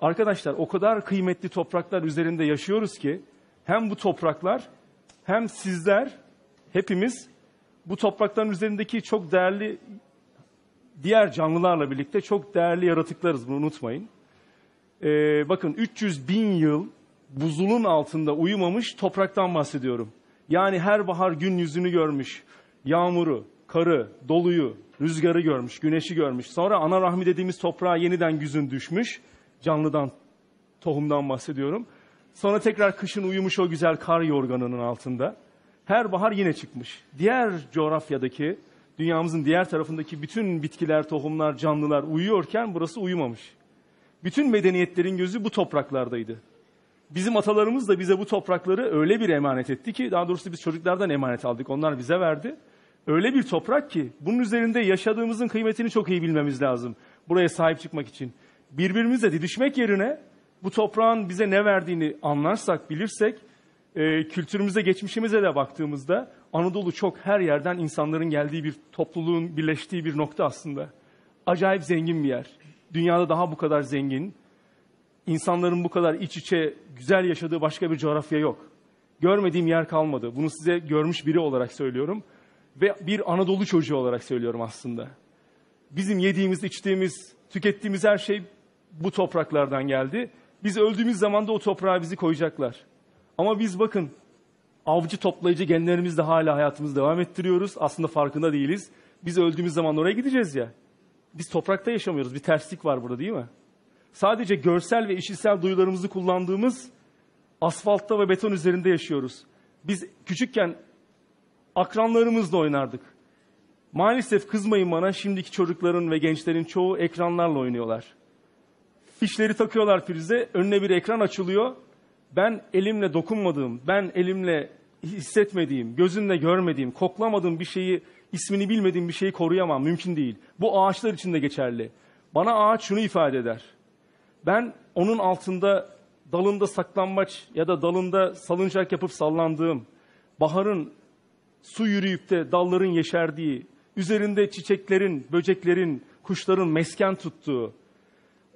Arkadaşlar o kadar kıymetli topraklar üzerinde yaşıyoruz ki hem bu topraklar hem sizler hepimiz bu toprakların üzerindeki çok değerli diğer canlılarla birlikte çok değerli yaratıklarız bunu unutmayın. Ee, bakın 300 bin yıl buzulun altında uyumamış topraktan bahsediyorum. Yani her bahar gün yüzünü görmüş, yağmuru, karı, doluyu, rüzgarı görmüş, güneşi görmüş. Sonra ana rahmi dediğimiz toprağa yeniden güzün düşmüş. Canlıdan, tohumdan bahsediyorum. Sonra tekrar kışın uyumuş o güzel kar yorganının altında. Her bahar yine çıkmış. Diğer coğrafyadaki, dünyamızın diğer tarafındaki bütün bitkiler, tohumlar, canlılar uyuyorken burası uyumamış. Bütün medeniyetlerin gözü bu topraklardaydı. Bizim atalarımız da bize bu toprakları öyle bir emanet etti ki, daha doğrusu biz çocuklardan emanet aldık, onlar bize verdi. Öyle bir toprak ki, bunun üzerinde yaşadığımızın kıymetini çok iyi bilmemiz lazım. Buraya sahip çıkmak için. Birbirimizle didişmek yerine bu toprağın bize ne verdiğini anlarsak, bilirsek, e, kültürümüze, geçmişimize de baktığımızda Anadolu çok her yerden insanların geldiği bir topluluğun birleştiği bir nokta aslında. Acayip zengin bir yer. Dünyada daha bu kadar zengin, insanların bu kadar iç içe güzel yaşadığı başka bir coğrafya yok. Görmediğim yer kalmadı. Bunu size görmüş biri olarak söylüyorum ve bir Anadolu çocuğu olarak söylüyorum aslında. Bizim yediğimiz, içtiğimiz, tükettiğimiz her şey bu topraklardan geldi. Biz öldüğümüz zaman da o toprağa bizi koyacaklar. Ama biz bakın avcı toplayıcı genlerimizle hala hayatımızı devam ettiriyoruz. Aslında farkında değiliz. Biz öldüğümüz zaman oraya gideceğiz ya. Biz toprakta yaşamıyoruz. Bir terslik var burada değil mi? Sadece görsel ve işitsel duyularımızı kullandığımız asfaltta ve beton üzerinde yaşıyoruz. Biz küçükken akranlarımızla oynardık. Maalesef kızmayın bana şimdiki çocukların ve gençlerin çoğu ekranlarla oynuyorlar. Fişleri takıyorlar prize, önüne bir ekran açılıyor. Ben elimle dokunmadığım, ben elimle hissetmediğim, gözümle görmediğim, koklamadığım bir şeyi, ismini bilmediğim bir şeyi koruyamam. Mümkün değil. Bu ağaçlar için de geçerli. Bana ağaç şunu ifade eder. Ben onun altında dalında saklanmaç ya da dalında salıncak yapıp sallandığım, baharın su yürüyüp de dalların yeşerdiği, üzerinde çiçeklerin, böceklerin, kuşların mesken tuttuğu,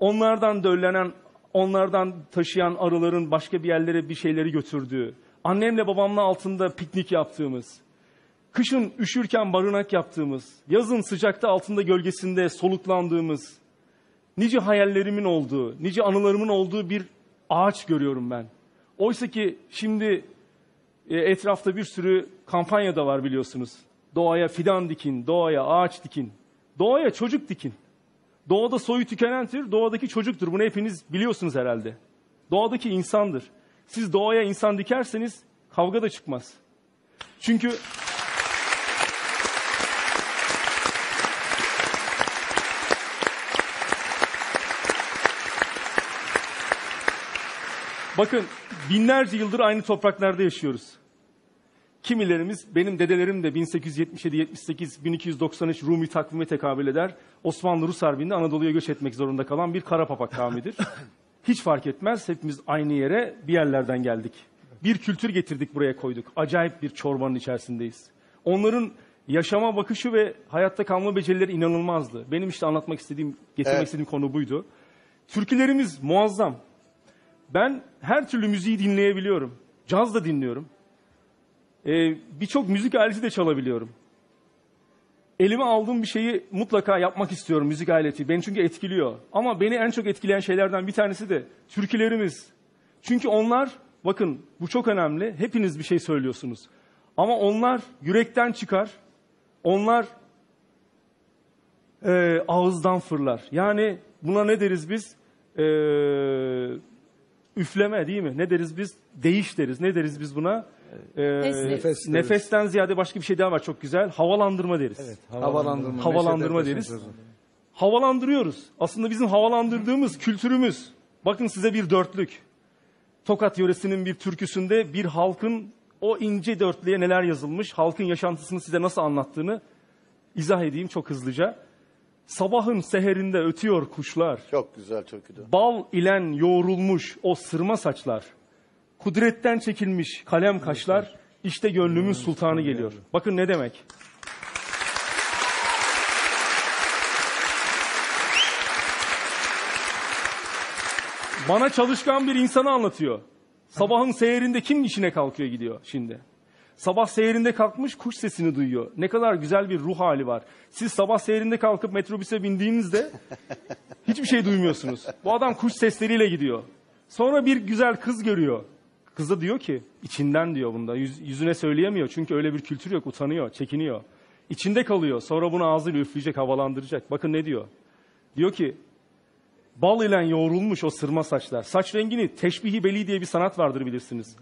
onlardan döllenen, onlardan taşıyan arıların başka bir yerlere bir şeyleri götürdüğü, annemle babamla altında piknik yaptığımız, kışın üşürken barınak yaptığımız, yazın sıcakta altında gölgesinde soluklandığımız, nice hayallerimin olduğu, nice anılarımın olduğu bir ağaç görüyorum ben. Oysa ki şimdi e, etrafta bir sürü kampanya da var biliyorsunuz. Doğaya fidan dikin, doğaya ağaç dikin, doğaya çocuk dikin. Doğada soyu tükenen tür doğadaki çocuktur. Bunu hepiniz biliyorsunuz herhalde. Doğadaki insandır. Siz doğaya insan dikerseniz kavga da çıkmaz. Çünkü Bakın binlerce yıldır aynı topraklarda yaşıyoruz. Kimilerimiz benim dedelerim de 1877, 78, 1293 Rumi takvime tekabül eder. Osmanlı Rus Harbi'nde Anadolu'ya göç etmek zorunda kalan bir Karapapak kavmidir. Hiç fark etmez. Hepimiz aynı yere bir yerlerden geldik. Bir kültür getirdik buraya koyduk. Acayip bir çorbanın içerisindeyiz. Onların yaşama bakışı ve hayatta kalma becerileri inanılmazdı. Benim işte anlatmak istediğim, getirmek Evet. istediğim konu buydu. Türkülerimiz muazzam. Ben her türlü müziği dinleyebiliyorum. Caz da dinliyorum. Ee, Birçok müzik aleti de çalabiliyorum. Elime aldığım bir şeyi mutlaka yapmak istiyorum müzik aleti. Beni çünkü etkiliyor. Ama beni en çok etkileyen şeylerden bir tanesi de türkülerimiz. Çünkü onlar, bakın bu çok önemli. Hepiniz bir şey söylüyorsunuz. Ama onlar yürekten çıkar. Onlar e, ağızdan fırlar. Yani buna ne deriz biz? E, üfleme değil mi? Ne deriz biz? Değiş deriz. Ne deriz biz buna? E, Nefes. Nefesten ziyade başka bir şey daha var çok güzel. Havalandırma deriz. Havalandırma. Havalandırma Neşet deriz. Ertaş'ın sözü. Havalandırıyoruz. Aslında bizim havalandırdığımız kültürümüz. Bakın size bir dörtlük. Tokat yöresinin bir türküsünde bir halkın o ince dörtlüğe neler yazılmış, halkın yaşantısını size nasıl anlattığını izah edeyim çok hızlıca. Sabahın seherinde ötüyor kuşlar. Çok güzel türküdü. Bal ilen yoğrulmuş o sırma saçlar. Kudretten çekilmiş kalem kaşlar. İşte gönlümün sultanı geliyor. Bakın ne demek. Bana çalışkan bir insanı anlatıyor. Sabahın seherinde kim işine kalkıyor gidiyor şimdi? Sabah seherinde kalkmış kuş sesini duyuyor. Ne kadar güzel bir ruh hali var. Siz sabah seherinde kalkıp metrobüse bindiğinizde hiçbir şey duymuyorsunuz. Bu adam kuş sesleriyle gidiyor. Sonra bir güzel kız görüyor. Kıza diyor ki içinden diyor bunda. Yüz- yüzüne söyleyemiyor çünkü öyle bir kültür yok. Utanıyor, çekiniyor. İçinde kalıyor. Sonra bunu ağzıyla üfleyecek, havalandıracak. Bakın ne diyor? Diyor ki bal ile yoğrulmuş o sırma saçlar. Saç rengini teşbihi beli diye bir sanat vardır bilirsiniz.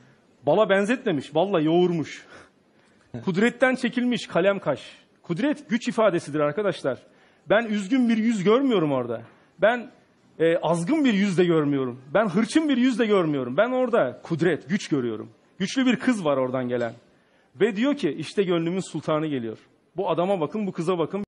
Bala benzetmemiş, balla yoğurmuş. Kudretten çekilmiş kalem kaş. Kudret güç ifadesidir arkadaşlar. Ben üzgün bir yüz görmüyorum orada. Ben e, azgın bir yüz de görmüyorum. Ben hırçın bir yüz de görmüyorum. Ben orada kudret, güç görüyorum. Güçlü bir kız var oradan gelen. Ve diyor ki işte gönlümün sultanı geliyor. Bu adama bakın, bu kıza bakın.